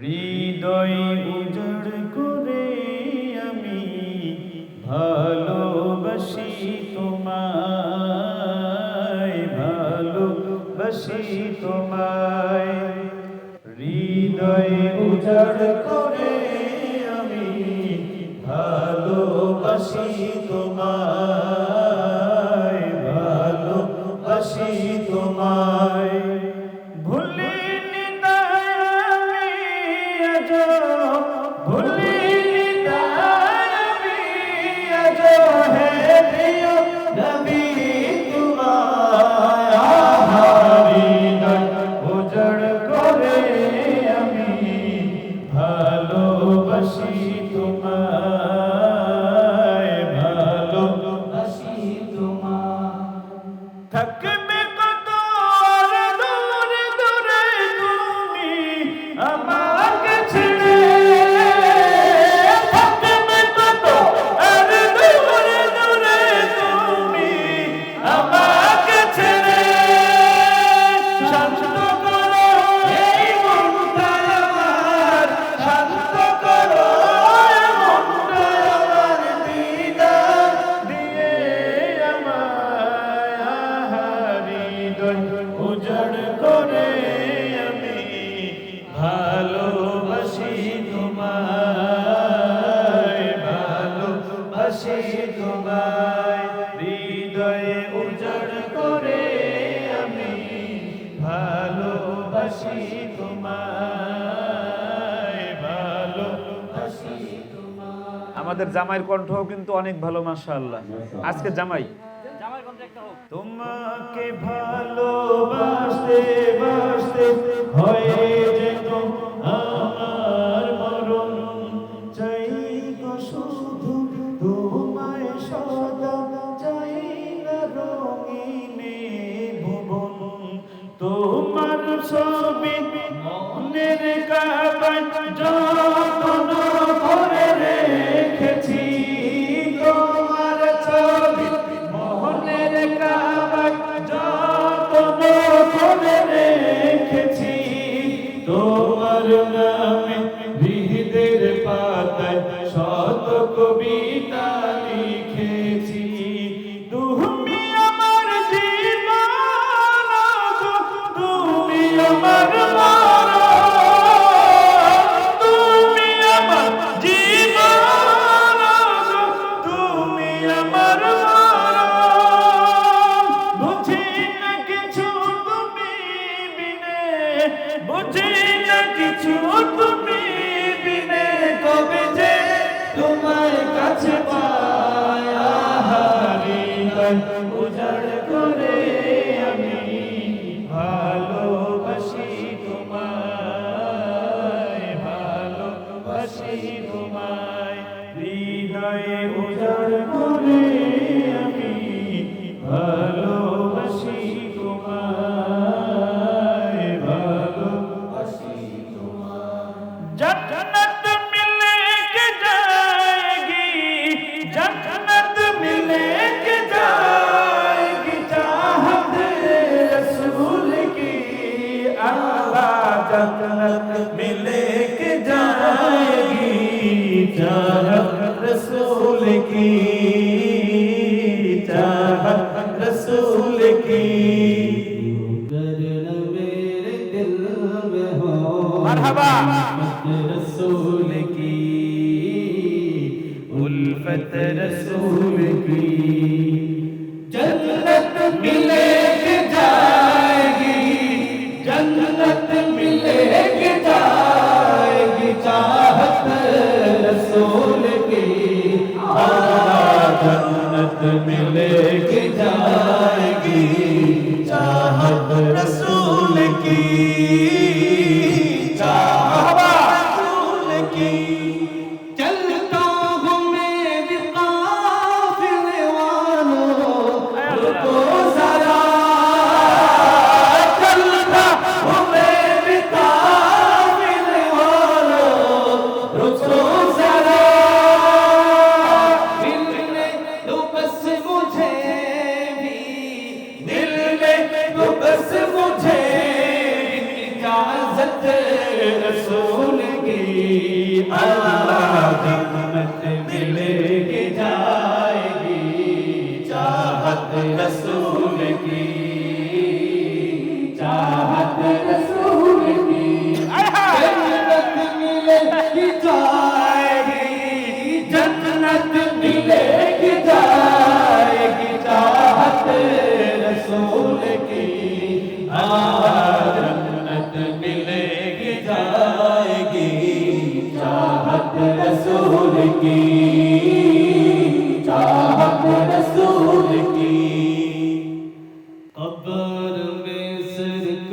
হৃদয় উজড় করে আমি ভালোবাসি তোমায় ভালোবাসি তোমায়। হৃদয় উজড় করে তোমায় হৃদয়ে উজাড় করে আমি ভালোবাসি তোমায় ভালোবাসি আমাদের জামাইয়ের কণ্ঠও কিন্তু অনেক ভালো মাশাআল্লাহ। আজকে জামাই। তোমাকে ভালোবাসতে বাসতে হয়ে কবিতা লিখেছি। তুমি আমার জীবন তুমি আমার তুমি তুমি আমার বুঝি কিছু বুঝি না কিছু Chapa. चाहत रसूल की चाहत रसूल की मरहबा Hare Krishna.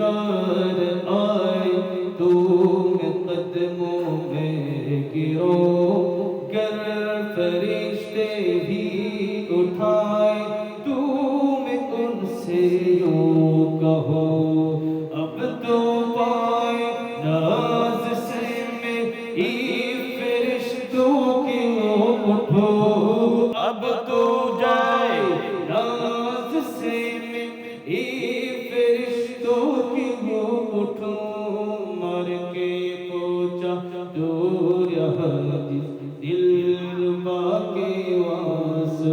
بار آئے تو میں قدموں میں گرو، گر فرشتے بھی اٹھائے تو میں ان سے یوں کہو، اب تو پائے ناز سے میں ای فرشتوں کیوں اٹھو، اب تو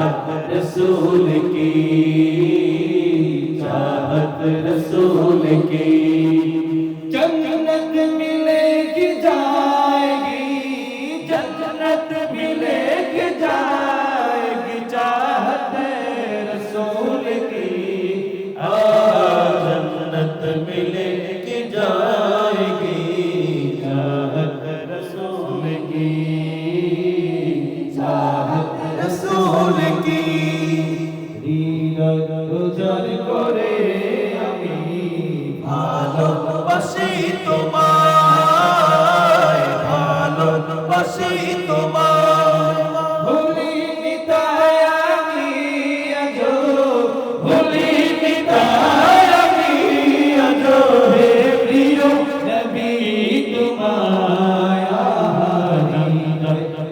چاہت رسول کی چاہت رسول کی۔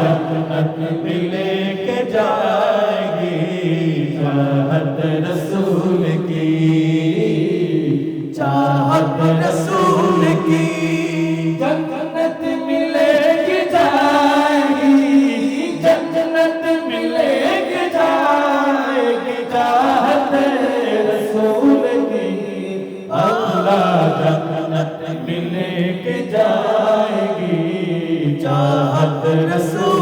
جنت Olha.